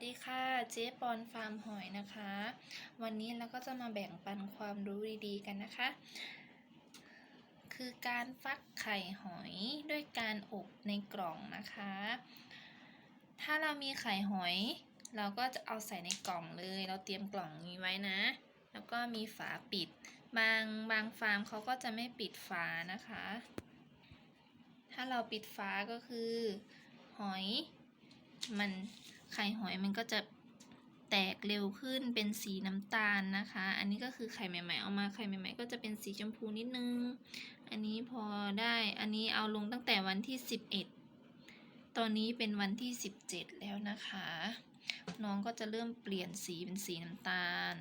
สดีค่ะ เจ๊ปอนฟาร์มหอยนะคะ วันนี้เราก็จะมาแบ่งปันความรู้ดีๆกันนะคะ คือการฟักไข่หอยด้วยการอบในกล่องนะคะ ถ้าเรามีไข่หอย เราก็จะเอาใส่ในกล่องเลย เราเตรียมกล่องนี้ไว้นะ แล้วก็มีฝาปิด บางบางฟาร์มเขาก็จะไม่ปิดฝานะคะ ถ้าเราปิดฝาก็คือ หอยมัน ไข่หอยมันก็จะแตกเร็วขึ้นเป็นสีน้ำตาลนะคะ อันนี้ก็คือไข่ใหม่ๆ เอามาไข่ใหม่ๆ ก็จะเป็นสีชมพูนิดนึง อันนี้พอได้ อันนี้เอาลงตั้งแต่วันที่ 11 ตอนนี้เป็นวันที่ 17 แล้วนะคะ น้องก็จะเริ่มเปลี่ยนสีเป็นสีน้ำตาล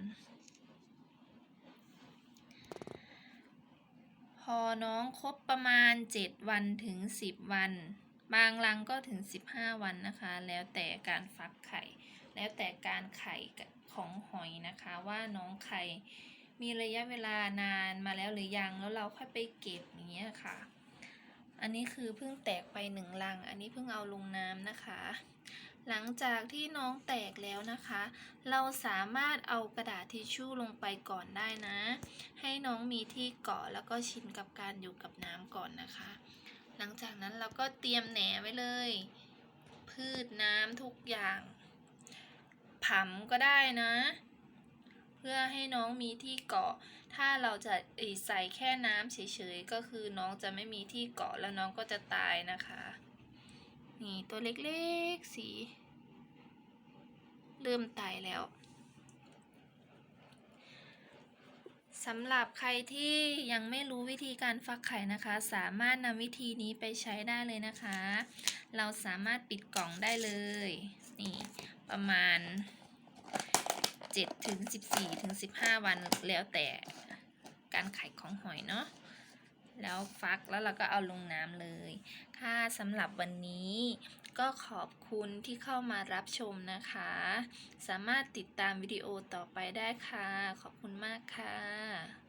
พอน้องครบประมาณ 7 วันถึง 10 วัน บางรังก็ถึง 15 วันนะคะ แล้วแต่การฟักไข่ แล้วแต่การไข่ของหอยนะคะว่าน้องไข่มีระยะเวลานานมาแล้วหรือยังแล้วเราค่อยไปเก็บอย่างเงี้ยค่ะ อันนี้คือเพิ่งแตกไปหนึ่งรัง อันนี้เพิ่งเอาลงน้ำนะคะ หลังจากที่น้องแตกแล้วนะคะ เราสามารถเอากระดาษทิชชู่ลงไปก่อนได้นะ ให้น้องมีที่เกาะแล้วก็ชินกับการอยู่กับน้ำก่อนนะคะ หลังจากนั้นเราก็เตรียมแหนไว้เลย พืชน้ำทุกอย่างผำก็ได้นะ เพื่อให้น้องมีที่เกาะ ถ้าเราจะใส่แค่น้ำเฉยๆ ก็คือน้องจะไม่มีที่เกาะแล้วน้องก็จะตายนะคะ นี่ตัวเล็กๆสี เริ่มตายแล้ว สำหรับใครที่ยังไม่รู้วิธีการฟักไข่นะคะ สามารถนำวิธีนี้ไปใช้ได้เลยนะคะ เราสามารถปิดกล่องได้เลยนี่ประมาณ7ถึง14ถึง15 วันแล้วแต่การไข่ของหอยเนาะแล้วฟักแล้วเราก็เอาลงน้ำเลย ค่ะสำหรับวันนี้ ก็ขอบคุณที่เข้ามารับชมนะคะ สามารถติดตามวิดีโอต่อไปได้ค่ะ ขอบคุณมากค่ะ